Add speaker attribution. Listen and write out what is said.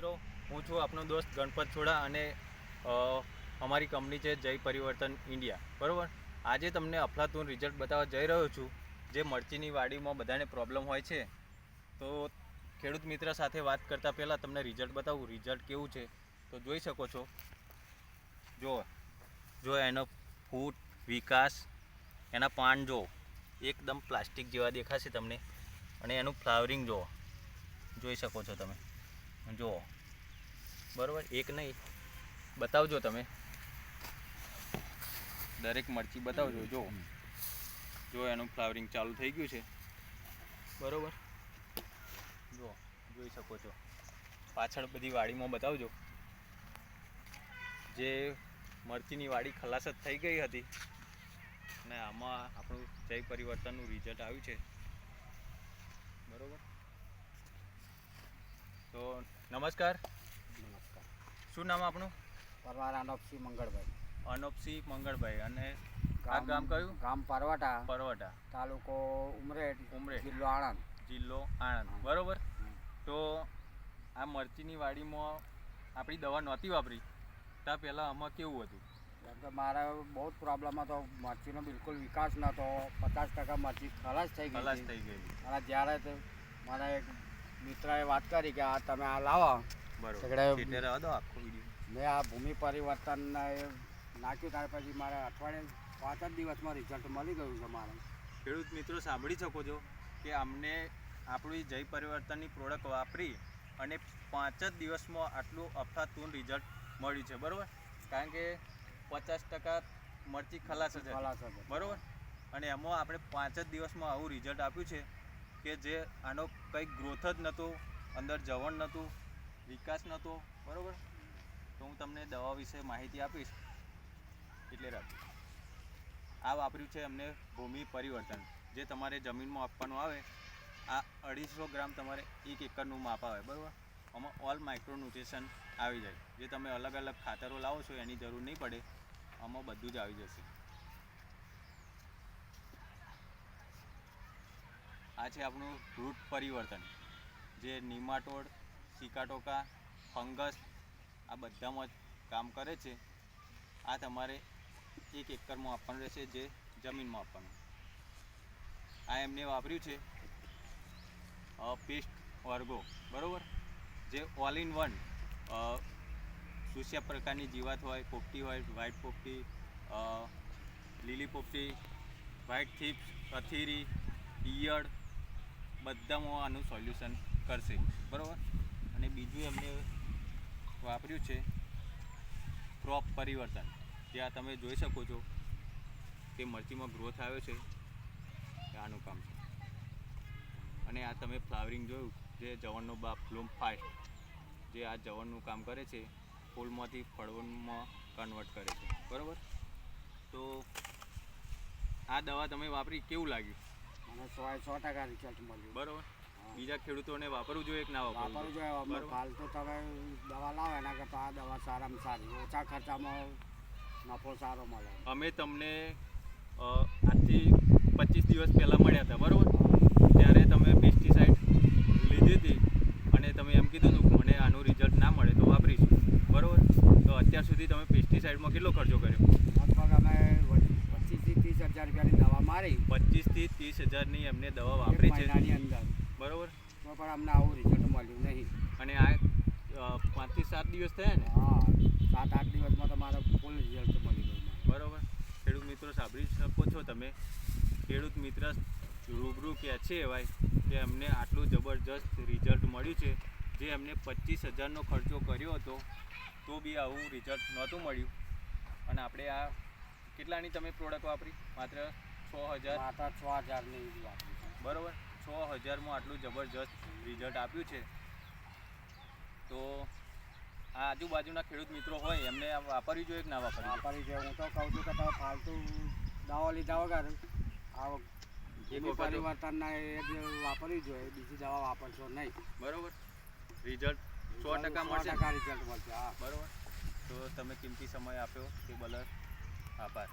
Speaker 1: મિત્રો, હું છું આપનો દોસ્ત ગણપત છોડા અને અમારી કંપની છે જય પરિવર્તન ઇન્ડિયા. બરાબર? આજે તમને અફલાતુન રિઝલ્ટ બતાવવા જઈ રહ્યો છું, જે મરચીની વાડીમાં બધાને પ્રોબ્લેમ હોય છે. તો ખેડૂત મિત્ર સાથે વાત કરતાં પહેલાં તમને રિઝલ્ટ બતાવું. રિઝલ્ટ કેવું છે? તો જોઈ શકો છો. જો જો એનો ફૂટ, વિકાસ, એના પાન જો, એકદમ પ્લાસ્ટિક જેવા દેખાશે તમને. અને એનું ફ્લાવરિંગ જુઓ જોઈ શકો છો તમે. જુઓ બરાબર? એક નહીં. બતાવજો તમે. દરેક મરચી બતાવજો, જો. જો, એનું ફ્લાવરિંગ ચાલુ થઈ ગયું છે. બરાબર? જો, જોઈ શકો છો. પાછળ બધી વાડીમાં બતાવજો. જે મરચીની વાડી ખલાસ જ થઈ ગઈ હતી. અને આમાં આપણું જય પરિવર્તનનું રિઝલ્ટ આવ્યું છે. બરોબર? તો નમસ્કાર.
Speaker 2: નમસ્કાર.
Speaker 1: શું નામ આપણું
Speaker 2: પરવાર અનોપસિંહ મંગળભાઈ.
Speaker 1: અનોપસિંહ મંગળભાઈ. અને આ ગામ કયું?
Speaker 2: ગામ પરવાટા.
Speaker 1: પરવટા.
Speaker 2: તાલુકો ઉમરેઠ
Speaker 1: ઉમરેઠ.
Speaker 2: જિલ્લો આણંદ.
Speaker 1: જિલ્લો આણંદ. બરોબર? તો આ મરચીની વાડીમાં આપણી દવા નહોતી વાપરી. ત્યાં પહેલાં આમાં કેવું હતું?
Speaker 2: કેમ કે મારે બહુ જ પ્રોબ્લેમ હતો. મરચીનો બિલકુલ વિકાસ નહોતો. પચાસ ટકા મરચી ખલાસ થઈ ગઈ
Speaker 1: ખલાસ થઈ ગઈ
Speaker 2: અને જ્યારે મને એક મિત્રએ વાત કરી કે આ તમે આ લાવો.
Speaker 1: બરોબર.
Speaker 2: મેં આ ભૂમિ પરિવર્તન નાખ્યું ત્યાર પછી મારે અઠવાડિયે પાંચ જ દિવસમાં રિઝલ્ટ મળી ગયું છે મારે.
Speaker 1: ખેડૂત મિત્રો સાંભળી શકો છો કે અમને આપણી જય પરિવર્તનની પ્રોડક્ટ વાપરી અને પાંચ જ દિવસમાં આટલું અફાતૂન રિઝલ્ટ મળ્યું છે બરાબર? કારણ કે પચાસ ટકા મરચી ખલાસ જ. બરાબર? અને એમાં આપણે પાંચ જ દિવસમાં આવું રિઝલ્ટ આપ્યું છે. કે જે આનો કંઈક ગ્રોથ જ નહોતો, અંદર જવણ નહોતું, વિકાસ નહોતો, બરાબર? તો હું તમને દવા વિશે માહિતી આપીશ. એટલે રાખું આ વાપર્યું છે એમને ભૂમિ પરિવર્તન. જે તમારે જમીનમાં આપવાનું આવે, આ અઢીસો ગ્રામ તમારે એક એકરનું માપ આવે, બરાબર? આમાં ઓલ માઇક્રોન્યુટ્રિશન આવી જાય. જે તમે અલગ અલગ ખાતરો લાવો છો, એની જરૂર નહીં પડે. આમાં બધું જ આવી જશે. આ છે આપણું રૂટ પરિવર્તન. જે નિમાટોડ, સિકાટોકા, ફંગસ, આ બધામાં કામ કરે છે. આ તમારે એક એકરમાં આપવાનું રહેશે, જે જમીનમાં આપવાનું. આ એમને વાપર્યું છે પેસ્ટ વર્ગો, બરાબર? જે ઓલ ઇન વન સુસ્યા પ્રકારની જીવાત હોય, પોપટી હોય વ્હાઇટ પોપટી લીલી પોપટી વ્હાઇટ થીપ્સ કથીરી ઈયળ બધામાં આનું સોલ્યુશન કરશે. બરાબર? અને બીજું એમને વાપર્યું છે ક્રોપ પરિવર્તન. આ તમે જોઈ શકો છો કે મરચીમાં ગ્રોથ આવ્યો છે. આનું કામ છે. અને આ તમે ફ્લાવરિંગ જોયું, જે જવનનો બાપ બ્લૂમ ફાસ્ટ જે આ જવનનું કામ કરે છે, ફૂલમાંથી ફળવનમાં કન્વર્ટ કરે છે. બરાબર? તો આ દવા તમે વાપરી, કેવું લાગ્યું?
Speaker 2: મને સો સો ટકા રિઝલ્ટ મળ્યું.
Speaker 1: બરાબર. બીજા ખેડૂતોને વાપરવું જોઈએ કે ના વાપરવું
Speaker 2: વાપરવું
Speaker 1: જોઈએ?
Speaker 2: અમે. ફાલતુ તમે દવા લાવો એના કરતાં આ દવા સારામાં સારી. ઓછા ખર્ચામાં નફો સારો મળે.
Speaker 1: અમે તમને આજથી પચીસ દિવસ પહેલાં મળ્યા હતા બરાબર? ત્યારે તમે પેસ્ટિસાઇડ લીધી હતી અને તમે એમ કીધું હતું કે મને આનું રિઝલ્ટ ના મળે તો વાપરીશું. બરાબર? તો અત્યાર સુધી તમે પેસ્ટિસાઇડમાં કેટલો ખર્ચો કર્યો
Speaker 2: લગભગ અમે પચીસથી ત્રીસ હજાર રૂપિયાની દવા મારી.
Speaker 1: પચીસથી ત્રીસ હજારની એમને દવા વાપરી છે.
Speaker 2: મહિનાની અંદર.
Speaker 1: બરાબર?
Speaker 2: તો પણ અમને આવું રિઝલ્ટ મળ્યું નહીં.
Speaker 1: અને આ પાંચથી સાત દિવસ થયા ને?
Speaker 2: હા સાત આઠ દિવસમાં તો મારે ફૂલ રિઝલ્ટ મળી ગયું.
Speaker 1: બરાબર. ખેડૂત મિત્રો સાંભળી શકો છો તમે. ખેડૂત મિત્ર રૂબરૂ કહે છે ભાઈ કે અમને આટલું જબરજસ્ત રિઝલ્ટ મળ્યું છે. જે એમને પચીસ હજારનો ખર્ચો કર્યો હતો તો બી આવું રિઝલ્ટ નહોતું મળ્યું. અને આપણે આ કેટલાની તમે પ્રોડક્ટ વાપરી? માત્ર છ હજાર.
Speaker 2: માત્ર છ હજારની વાપરી
Speaker 1: બરાબર. છ હજારમાં આટલું જબરજસ્ત રિઝલ્ટ આપ્યું છે. તો આ આજુબાજુના ખેડૂત મિત્રો હોય એમને વાપરવી જોઈએ કે ના વાપરવી જોઈએ?
Speaker 2: વાપરી છે હું તો કહું છું કે તમે ફાલતુ દવા લીધા વગર આ
Speaker 1: વખત
Speaker 2: પરિવર્તનના એ જ વાપરવી જોઈએ. બીજી દવા વાપરશો નહીં.
Speaker 1: બરોબર. રિઝલ્ટ સો ટકા મળશે?
Speaker 2: રિઝલ્ટ મળશે હા.
Speaker 1: બરોબર. તો તમે કિંમતી સમય આપ્યો તે બદલ આભાર